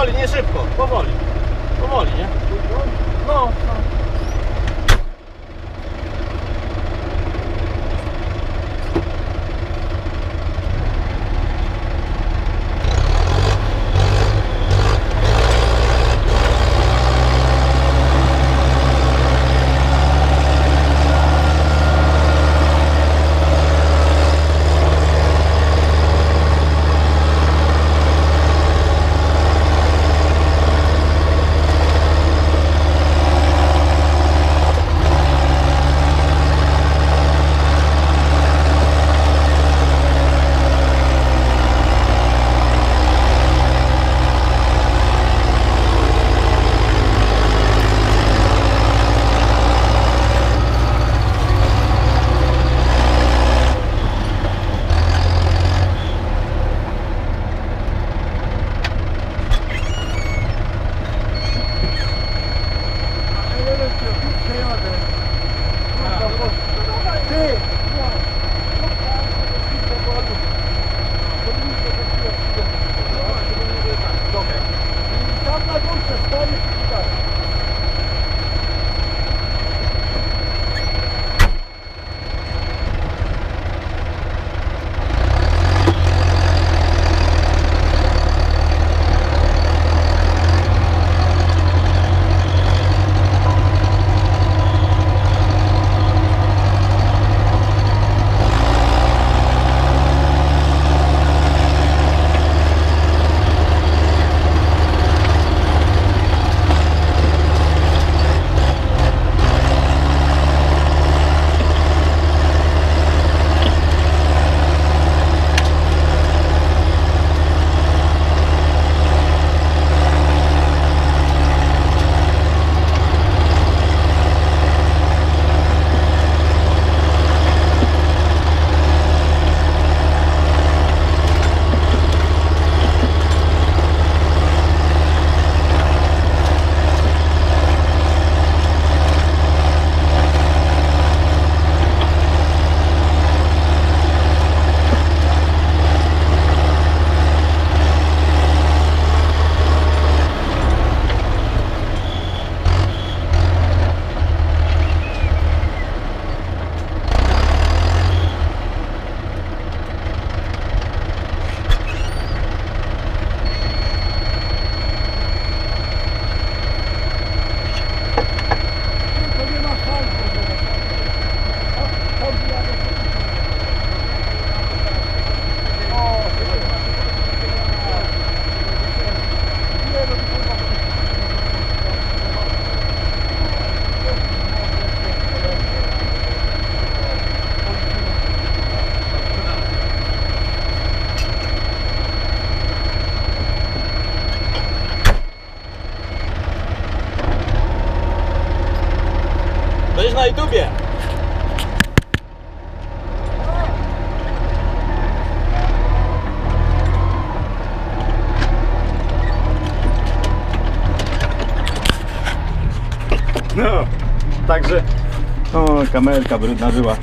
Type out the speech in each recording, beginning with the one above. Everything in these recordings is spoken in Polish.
powoli, nie szybko, powoli. Powoli, nie? No, no. No, także. O, kamerka brudna była.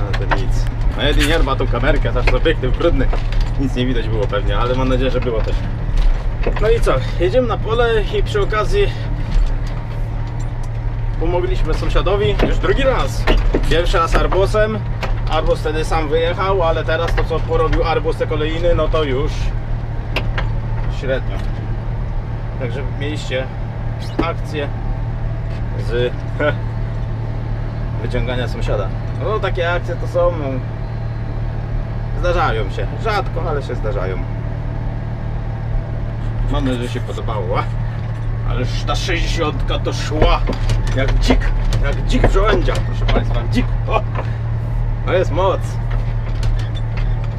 Ale to nic. No Eddie nie rwa tą kamerkę, zawsze obiektyw brudny. Nic nie widać było pewnie, ale mam nadzieję, że było też. No i co? Jedziemy na pole i przy okazji pomogliśmy sąsiadowi już drugi raz. Pierwszy raz arbusem. Arbus wtedy sam wyjechał, ale teraz to co porobił arbus te kolejny, no to już średnio. Także mieliście akcję z wyciągania sąsiada. No takie akcje to są. no, Zdarzają się. Rzadko, ale się zdarzają. Mam nadzieję, że się podobało. Ależ ta 60 to szła jak dzik, jak dzik w żołędziach, proszę Państwa, dzik. O! To jest moc.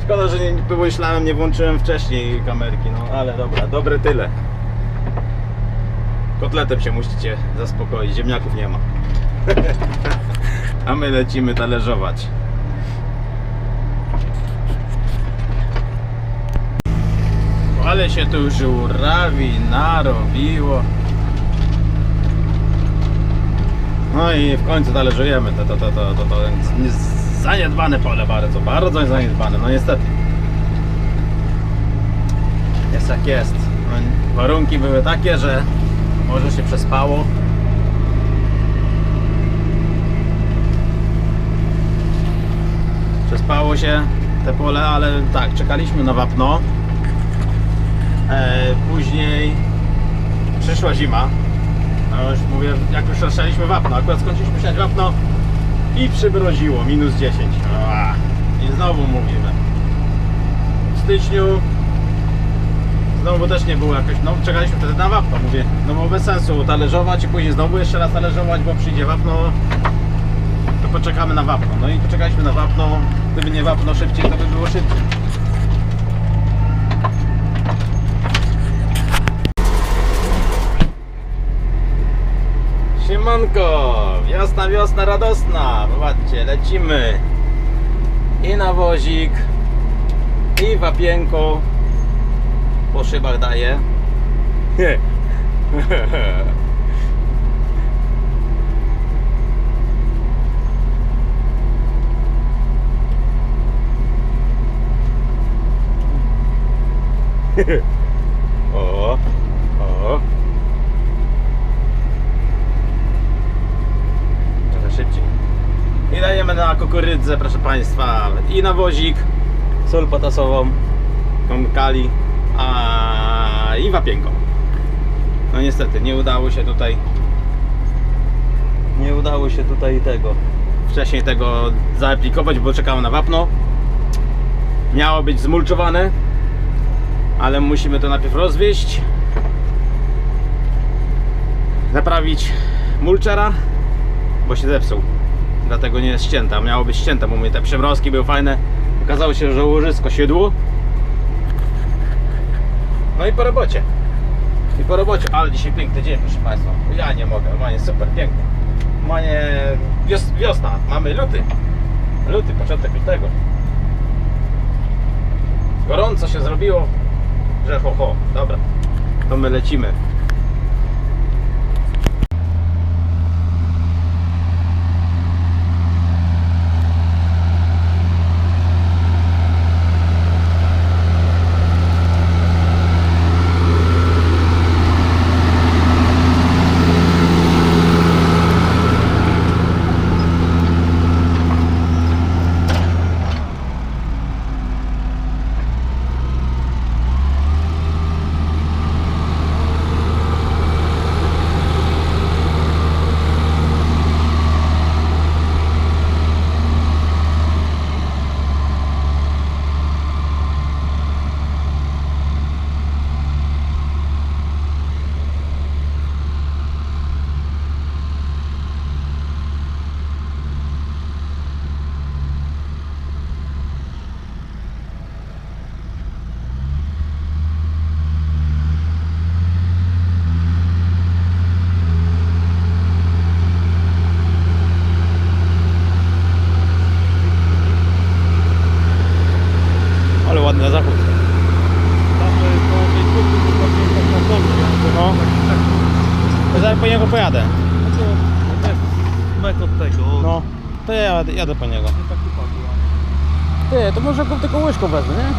Szkoda, że nie pomyślałem, nie włączyłem wcześniej kamerki, no ale dobra, dobre tyle. Kotletem się musicie zaspokoić, ziemniaków nie ma. A my lecimy talerzować. Ale się tu żurawi narobiło. No i w końcu talerzujemy. To, to, to, to, to, to zaniedbane pole bardzo, bardzo zaniedbane. No niestety. Jest jak jest. No, warunki były takie, że może się przespało. Przespało się te pole, ale tak, czekaliśmy na wapno. E, później przyszła zima. No już mówię, jak już rozsialiśmy wapno, akurat skończyliśmy siać wapno i przymroziło, minus 10. Ua, I znowu mówimy. W styczniu znowu też nie było jakoś, no czekaliśmy wtedy na wapno, mówię, no bo bez sensu talerzować i później znowu jeszcze raz talerzować, bo przyjdzie wapno, to poczekamy na wapno. No i poczekaliśmy na wapno, gdyby nie wapno szybciej, to by było szybciej. Siemanko, wiosna, wiosna radosna. Zobaczcie, lecimy. I na wozik, i wapienko po szybach daje. o, o. Trochę szybciej. I dajemy na kukurydzę, proszę Państwa, i na wozik, sól potasową, tą kali, a i wapienką. No niestety, nie udało się tutaj nie udało się tutaj tego wcześniej tego zaaplikować, bo czekałem na wapno. Miało być zmulczowane, ale musimy to najpierw rozwieść, naprawić mulczera, bo się zepsuł. Dlatego nie jest ścięta. Miało być ścięte, bo mówię, te przymrozki były fajne. Okazało się, że łożysko siedło. No i po robocie. I po robocie, ale dzisiaj piękny dzień, proszę Państwa. Ja nie mogę, normalnie super, pięknie. Normalnie wios, wiosna, mamy luty. Luty, początek lutego. Gorąco się zrobiło, że ho ho. Dobra, to my lecimy. Ale ładny zachód. Tam e, koło tej kurwy chyba piękna na dole. No. Ja zaraz po niego pojadę. No jest metod tego. No, to ja jadę, jadę po niego. Ty, to może go tylko łyżką wezmę, nie?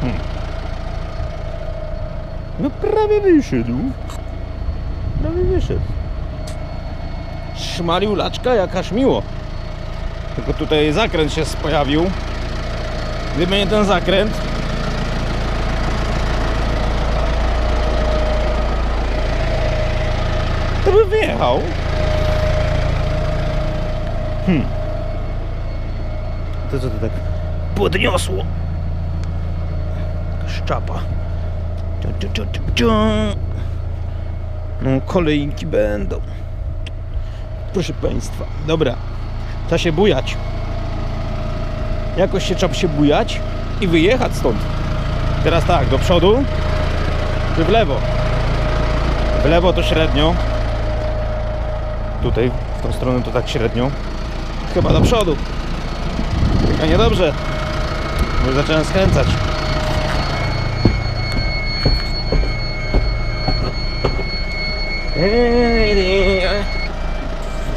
Hmm. No prawie wyszedł. Prawie wyszedł. Szmalił laczka jakaż miło. Tylko tutaj zakręt się pojawił. Gdyby nie ten zakręt, to by wyjechał. Hmm. To co to tak podniosło? Szczapa. No, kolejki będą. Proszę Państwa. Dobra. Trzeba się bujać. Jakoś się trzeba się bujać i wyjechać stąd. Teraz tak, do przodu czy w lewo? W lewo to średnio. Tutaj, w tą stronę to tak średnio. Chyba do przodu. A niedobrze. Bo zacząłem skręcać.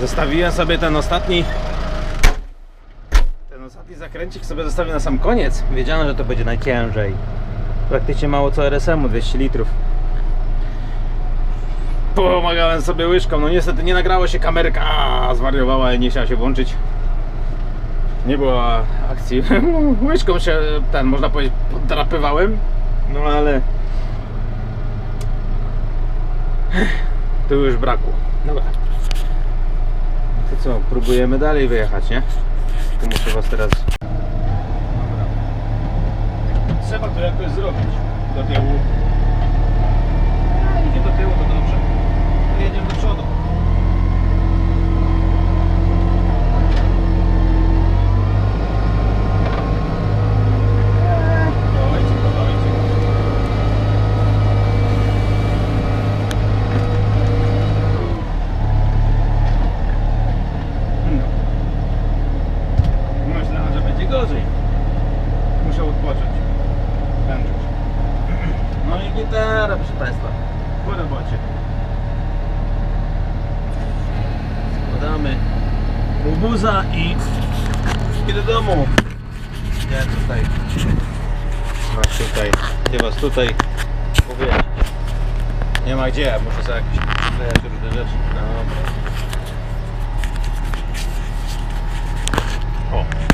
Zostawiłem sobie ten ostatni ten ostatni zakręcik sobie zostawię na sam koniec. Wiedziałem, że to będzie najciężej. Praktycznie mało co RSM-u, 200 litrów. Pomagałem sobie łyżką. No niestety nie nagrało się kamerka. A, zwariowała i nie chciała się włączyć. Nie było akcji. Łyżką się ten, można powiedzieć, podrapywałem. No ale. Tu już brakło. Dobra. To co, próbujemy dalej wyjechać, nie? Tu muszę was teraz. Trzeba to jakoś zrobić. Do tyłu. A, idzie do tyłu, to dobrze. To jedziemy do przodu. Dawajcie, dawajcie. No. Myślałem, że będzie gorzej. Muszę odpocząć. Wędrzyć. No i gitara, proszę Państwa. Po robocie. Składamy buza i i do domu. Nie tutaj. Was tutaj. Gdzie was tutaj powiedzieć? Nie ma gdzie, muszę sobie jakieś różne rzeczy. No Dobra. O.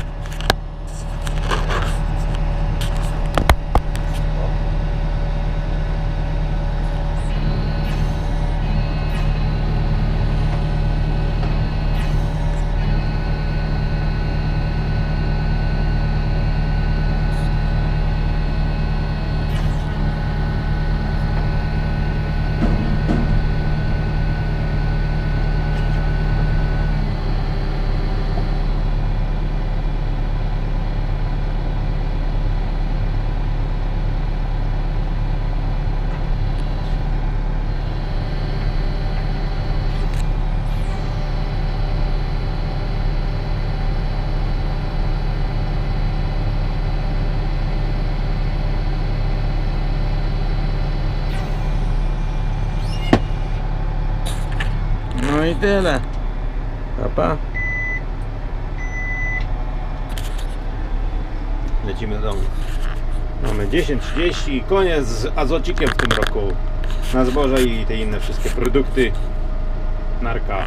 No i tyle. Papa. Lecimy do domu. Mamy 10.30 i koniec z azocikiem w tym roku. Na zboże i te inne wszystkie produkty. Narka.